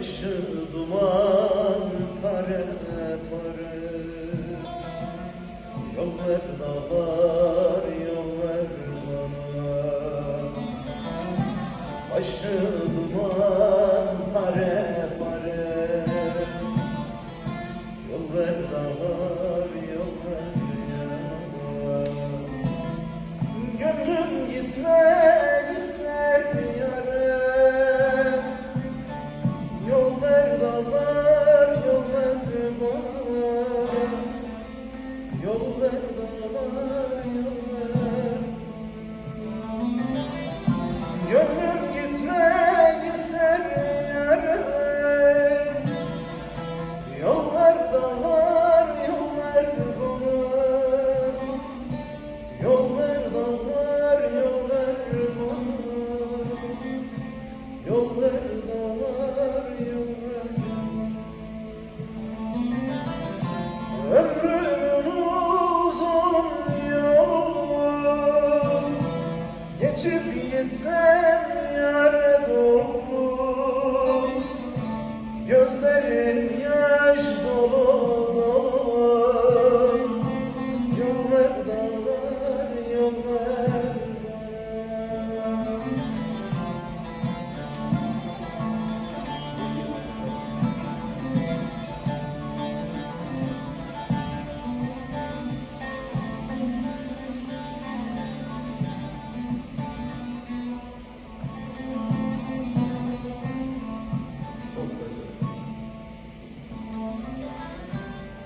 taşı duman pare pare. Yol ver dağlar yol ver bana. Taşı duman pare Gönlüm gitmek ister yarım Yol ver dağlar yol ver bana Yol ver dağlar yol ver bana Yol ver dağlar yol ver Ömrümün uzun yolu Geçip gitsem yar doğru Gözlerim yaş dolu dolu Yol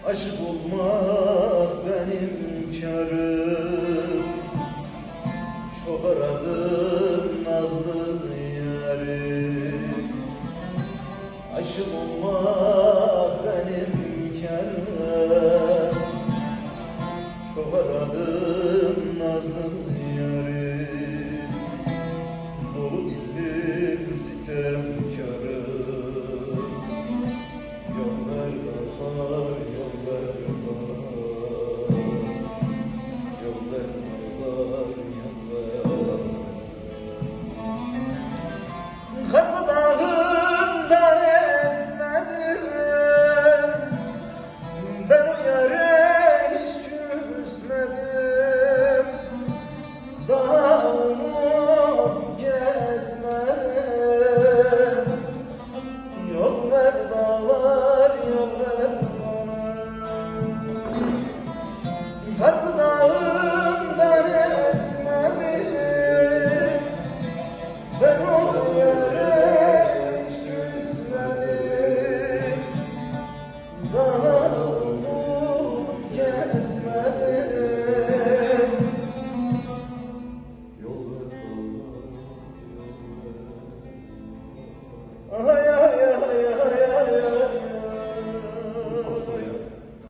Aşık olmak benim karım. Çok aradım nazlı yarı Aşık olmak benim karım Smith.